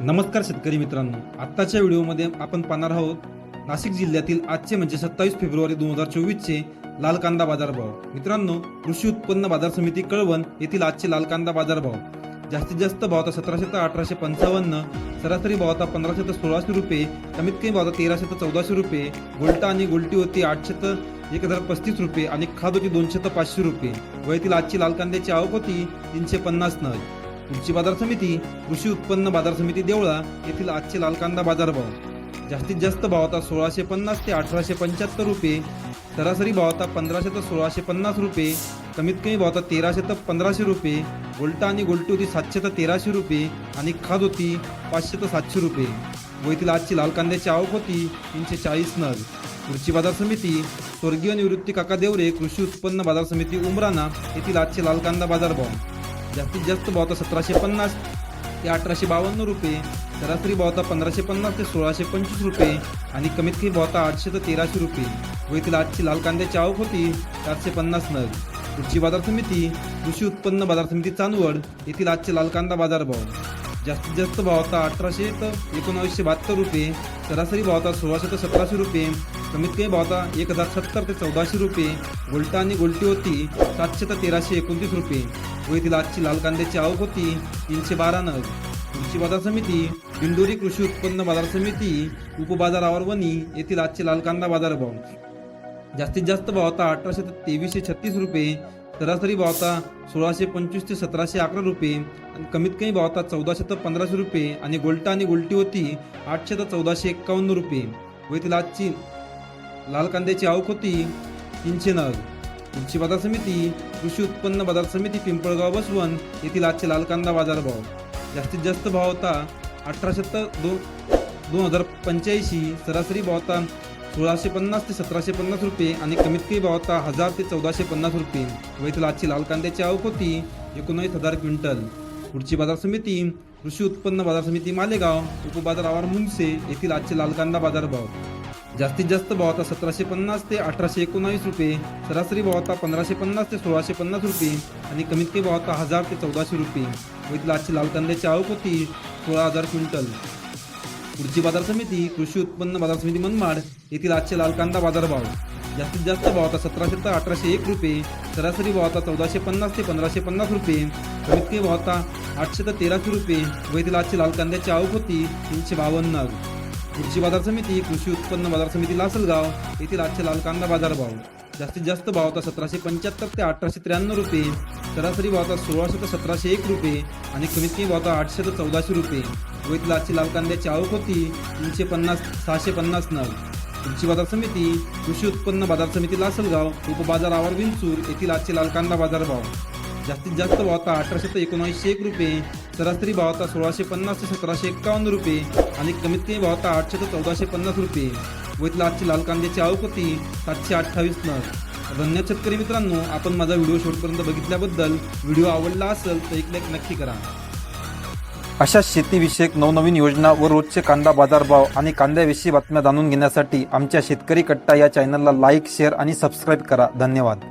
नमस्कार शेतकरी मित्रांनो. आत्ताच्या व्हिडिओमध्ये आपण पाहणार आहोत नाशिक जिल्ह्यातील आजचे म्हणजे सत्तावीस फेब्रुवारी दोन हजार चोवीसचे लाल कांदा बाजारभाव. मित्रांनो कृषी उत्पन्न बाजार समिती कळवण येथील आजचे लाल कांदा बाजारभाव. जास्तीत जास्त भाव आता सतराशे तर अठराशे पंचावन्न सरासरी भाव आता पंधराशे तर सोळाशे रुपये कमीत कमी भाव आता तेराशे तर चौदाशे रुपये गोल्टा आणि गोल्टी होती आठशे तर एक हजार पस्तीस रुपये आणि खाद होती दोनशे तर पाचशे रुपये. व येथील आजची लाल कांद्याची आवक होती तीनशे पन्नास नग. कृषी बाजार समिती कृषी उत्पन्न बाजार समिती देवळा येथील आजचे लाल कांदा बाजारभाव. जास्तीत जास्त भाव आता सोळाशे पन्नास ते अठराशे पंच्याहत्तर रुपये. सरासरी भाव आता पंधराशे ते सोळाशे पन्नास रुपये. कमीत कमी भाव आता तेराशे ते पंधराशे रुपये. गोल्टा आणि गोल्टी होती सातशे ते तेराशे रुपये आणि खाद होती पाचशे ते सातशे रुपये. व येथील आजची लाल कांद्याची आवक होती तीनशे चाळीस नग. कृषी बाजार समिती स्वर्गीय निवृत्ती काका देवरे कृषी उत्पन्न बाजार समिती उमराना येथील आजचे लाल कांदा बाजारभाव. जास्तीत जास्त भावता सतराशे पन्नास ते अठराशे बावन्न रुपये. सरासरी भावता पंधराशे पन्नास ते सोळाशे पंचवीस रुपये. आणि कमीत कमी भावता आठशे ते तेराशे रुपये. व येथील आजची लाल कांद्याची आवक होती चारशे पन्नास नग. कृषी बाजार समिती कृषी उत्पन्न बाजार समिती चांदवड येथील आजचे लाल कांदा बाजार भाव जास्तीत जास्त भाव आता अठराशे ते एकोणावीसशे बहात्तर रुपये. सरासरी भाव आता सोळाशे ते सतराशे रुपये. कमीत कमी भावता एक हजार सत्तर ते चौदाशे रुपये गोल्टा आणि गोलटी होती सातशे ते तेराशे एकोणतीस रुपये. व येथील आजची लाल कांद्याची आवक होती तीनशे बारा नग. कृषी बाजार समिती दिंडोरी कृषी उत्पन्न बाजार समिती उपबाजार आवरवणी येथील आजचे लाल कांदा बाजार भाव जास्तीत जास्त भाव आता अठराशे ते तेवीसशे छत्तीस रुपये सरासरी भाव आता सोळाशे पंचवीस ते सतराशे अकरा रुपये आणि कमीत कमी भाव आता चौदाशे ते पंधराशे रुपये आणि गोल्टा आणि गोल्टी होती आठशे ते चौदाशे एक्कावन्न रुपये. व येथील आजची लाल कांद्याची आवक होती तीनशे नग. कृषी बाजार समिती कृषी उत्पन्न बाजार समिती पिंपळगाव बसवण येथील आजचे लाल कांदा बाजार भाव जास्तीत जास्त भाव होता अठराशे तर दोन दोन हजार पंच्याऐंशी. सरासरी भाव होता सोळाशे पन्नास ते सतराशे पन्नास रुपये आणि कमीत कमी भाव होता हजार ते चौदाशे पन्नास रुपये. व येथील आजची लाल कांद्याची आवक होती एकोणावीस हजार क्विंटल. पुढची बाजार समिती कृषी उत्पन्न बाजार समिती मालेगाव उपबाजार आवार मुंगसे येथील आजचे लाल कांदा बाजार भाव जास्तीत जास्त भाव आता सतराशे पन्नास ते अठराशे एकोणावीस रुपये सरासरी भाव आता पंधराशे पन्नास ते सोळाशे पन्नास रुपये आणि कमीत कमी भाव आता हजार ते चौदाशे रुपये. व इथला आजची लाल कांद्याची आवक होती सोळा हजार क्विंटल. पुढची बाजार समिती कृषी उत्पन्न बाजार समिती मनमाड येथील आजचे लाल कांदा बाजार भाव जास्तीत जास्त भाव आता सतराशे ते अठराशे एक रुपये सरासरी भाव आता चौदाशे पन्नास ते पंधराशे पन्नास रुपये कमीत कमी भाव आता आठशे ते तेराशे रुपये व येथील आजची लाल कांद्याची आवक होती तीनशे बावन्न. कृषी बाजार समिती कृषी उत्पन्न बाजार समिती लासलगाव येथील आजचे लाल कांदा बाजार भाव. जास्तीत जास्त भाव आता सतराशे पंच्याहत्तर ते अठराशे त्र्याण्णव रुपये. सरासरी भाव आता सोळाशे ते सतराशे एक रुपये आणि कमीत कमी भाव आता आठशे ते चौदाशे रुपये. व येथील आजची लाल कांद्याची आवक होती तीनशे पन्नास सहाशे पन्नास नग. कृषी बाजार समिती कृषी उत्पन्न बाजार समिती लासलगाव उपबाजार आवार विंचूर येथील आजचे लाल कांदा बाजार भाव. जास्तीत जास्त भाव अठराशे ते एकोणऐंशी एक रुपये सरासरी भावता सोळाशे पन्नास ते सतराशे एक्कावन्न रुपये आणि कमीत कमी भावता आठशे ते चौदाशे पन्नास रुपये. व इथला आजची लाल कांद्याची आवक होती सातशे अठ्ठावीस नग. धन्यवाद शेतकरी मित्रांनो आपण माझा व्हिडिओ शेवटपर्यंत बघितल्याबद्दल व्हिडिओ आवडला असेल तर एक लाईक नक्की करा. अशा शेतीविषयक नवनवीन योजना व रोजचे कांदा बाजारभाव आणि कांद्याविषयी बातम्या जाणून घेण्यासाठी आमच्या शेतकरी कट्टा या चॅनलला लाईक शेअर आणि सबस्क्राईब करा. धन्यवाद.